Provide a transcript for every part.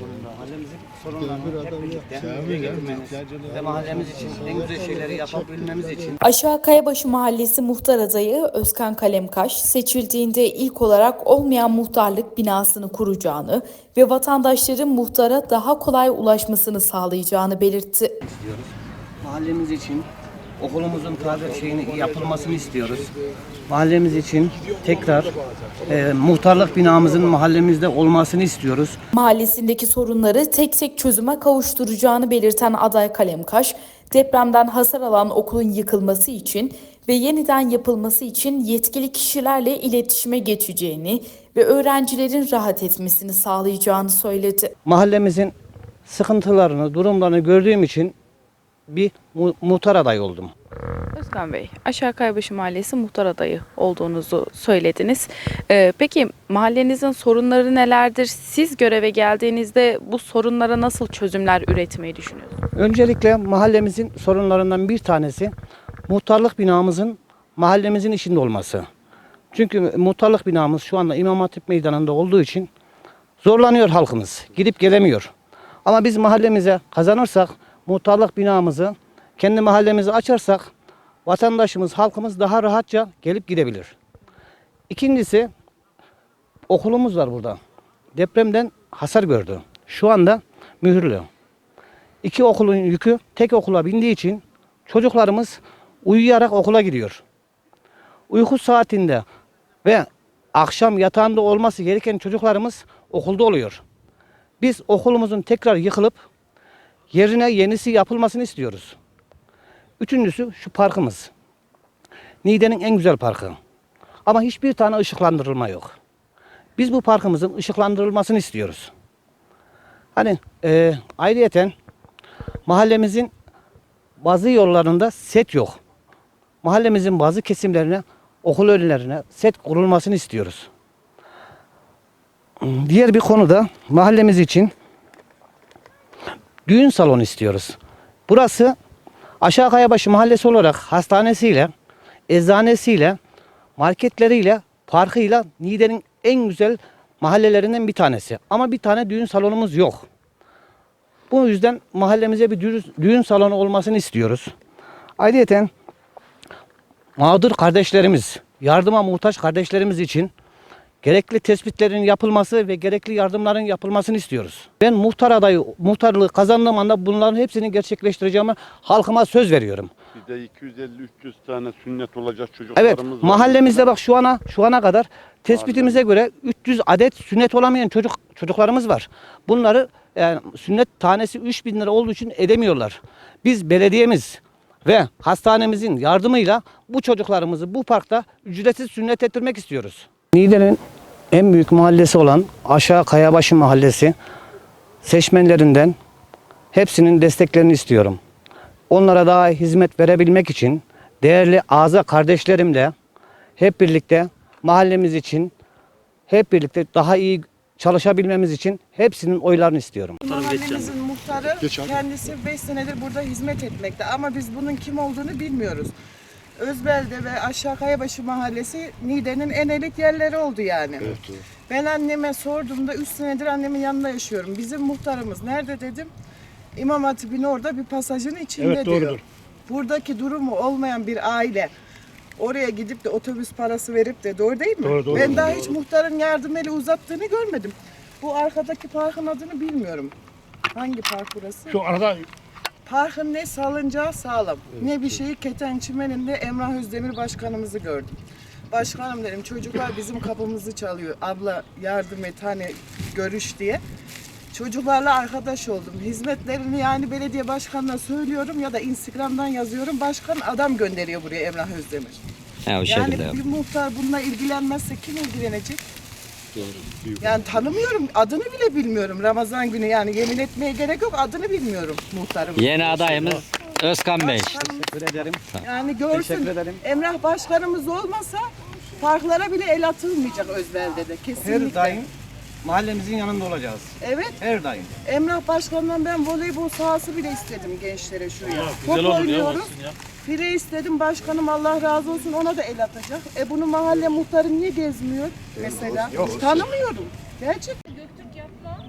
Mahallemizin sorunlarını hep birlikte getirmemiz ve mahallemiz için en güzel şeyleri yapabilmemiz için. Aşağı Kayabaşı Mahallesi muhtar adayı Özkan Kalemkaş seçildiğinde ilk olarak olmayan muhtarlık binasını kuracağını ve vatandaşların muhtara daha kolay ulaşmasını sağlayacağını belirtti. istiyoruz. Mahallemiz için okulumuzun taze şeyini yapılmasını istiyoruz. Mahallemiz için tekrar e, muhtarlık binamızın mahallemizde olmasını istiyoruz. Mahallesindeki sorunları tek tek çözüme kavuşturacağını belirten aday Kalemkaş, depremden hasar alan okulun yıkılması için ve yeniden yapılması için yetkili kişilerle iletişime geçeceğini ve öğrencilerin rahat etmesini sağlayacağını söyledi. Mahallemizin sıkıntılarını, durumlarını gördüğüm için bir mu- muhtar adayı oldum. Özkan Bey, Aşağı Kaybaşı Mahallesi muhtar adayı olduğunuzu söylediniz. Ee, peki mahallenizin sorunları nelerdir? Siz göreve geldiğinizde bu sorunlara nasıl çözümler üretmeyi düşünüyorsunuz? Öncelikle mahallemizin sorunlarından bir tanesi muhtarlık binamızın mahallemizin içinde olması. Çünkü muhtarlık binamız şu anda İmam Hatip Meydanı'nda olduğu için zorlanıyor halkımız. Gidip gelemiyor. Ama biz mahallemize kazanırsak muhtarlık binamızı kendi mahallemizi açarsak vatandaşımız, halkımız daha rahatça gelip gidebilir. İkincisi okulumuz var burada. Depremden hasar gördü. Şu anda mühürlü. İki okulun yükü tek okula bindiği için çocuklarımız uyuyarak okula gidiyor. Uyku saatinde ve akşam yatağında olması gereken çocuklarımız okulda oluyor. Biz okulumuzun tekrar yıkılıp yerine yenisi yapılmasını istiyoruz. Üçüncüsü şu parkımız. Niğde'nin en güzel parkı. Ama hiçbir tane ışıklandırılma yok. Biz bu parkımızın ışıklandırılmasını istiyoruz. Hani e, ayrıyeten mahallemizin bazı yollarında set yok. Mahallemizin bazı kesimlerine, okul önlerine set kurulmasını istiyoruz. Diğer bir konu da mahallemiz için düğün salonu istiyoruz. Burası Aşağı Kayabaşı Mahallesi olarak hastanesiyle, eczanesiyle, marketleriyle, parkıyla Niğde'nin en güzel mahallelerinden bir tanesi. Ama bir tane düğün salonumuz yok. Bu yüzden mahallemize bir düğün, salonu olmasını istiyoruz. Ayrıca mağdur kardeşlerimiz, yardıma muhtaç kardeşlerimiz için gerekli tespitlerin yapılması ve gerekli yardımların yapılmasını istiyoruz. Ben muhtar adayı, muhtarlığı kazandığım anda bunların hepsini gerçekleştireceğimi halkıma söz veriyorum. Bir de 250-300 tane sünnet olacak Evet, çocuklarımız var. mahallemizde bak şu ana şu ana kadar tespitimize göre 300 adet sünnet olamayan çocuk çocuklarımız var. Bunları yani sünnet tanesi 3000 lira olduğu için edemiyorlar. Biz belediyemiz ve hastanemizin yardımıyla bu çocuklarımızı bu parkta ücretsiz sünnet ettirmek istiyoruz. Niğde'nin en büyük mahallesi olan Aşağı Kayabaşı Mahallesi seçmenlerinden hepsinin desteklerini istiyorum. Onlara daha hizmet verebilmek için değerli ağza kardeşlerimle hep birlikte mahallemiz için hep birlikte daha iyi çalışabilmemiz için hepsinin oylarını istiyorum. Mahallemizin muhtarı kendisi 5 senedir burada hizmet etmekte ama biz bunun kim olduğunu bilmiyoruz. Özbel'de ve Aşağı Kayabaşı Mahallesi Niğde'nin en elit yerleri oldu yani. Ben anneme sorduğumda 3 senedir annemin yanında yaşıyorum. Bizim muhtarımız nerede dedim. İmam Hatip'in orada bir pasajın içinde diyor. Buradaki durumu olmayan bir aile oraya gidip de otobüs parası verip de doğru değil mi? ben daha hiç muhtarın yardım eli uzattığını görmedim. Bu arkadaki parkın adını bilmiyorum. Hangi park burası? Şu arada Parkın ne salıncağı sağlam, ne bir şeyi keten çimeninde Emrah Özdemir başkanımızı gördüm. Başkanım dedim çocuklar bizim kapımızı çalıyor. Abla yardım et hani görüş diye. Çocuklarla arkadaş oldum. Hizmetlerini yani belediye başkanına söylüyorum ya da Instagram'dan yazıyorum. Başkan adam gönderiyor buraya Emrah Özdemir. yani bir muhtar bununla ilgilenmezse kim ilgilenecek? Yani tanımıyorum, adını bile bilmiyorum Ramazan günü yani yemin etmeye gerek yok adını bilmiyorum muhtarım. Yeni adayımız Özkan Bey. Teşekkür ederim. Yani görsün. Teşekkür ederim. Emrah başkanımız olmasa parklara bile el atılmayacak Özbel'de de kesinlikle. Her daim mahallemizin yanında olacağız. Evet. Her daim. Emrah başkanından ben voleybol sahası bile istedim gençlere şuraya. Top oynuyoruz. Fire istedim başkanım Allah razı olsun ona da el atacak. E bunu mahalle muhtarı niye gezmiyor mesela? Yok. Tanımıyorum. Gerçek. Göktürk yapma.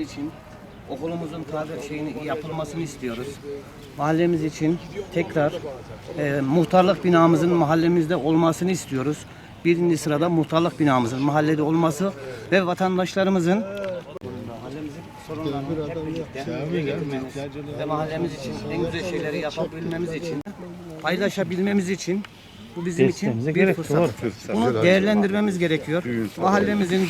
için okulumuzun taze şeyini yapılmasını istiyoruz. Mahallemiz için tekrar e, muhtarlık binamızın mahallemizde olmasını istiyoruz. Birinci sırada muhtarlık binamızın mahallede olması ve vatandaşlarımızın mahallemizin sorunlarını hep birlikte ve mahallemiz için en güzel şeyleri yapabilmemiz için paylaşabilmemiz için bu bizim için bir fırsat. Bunu değerlendirmemiz gerekiyor. Mahallemizin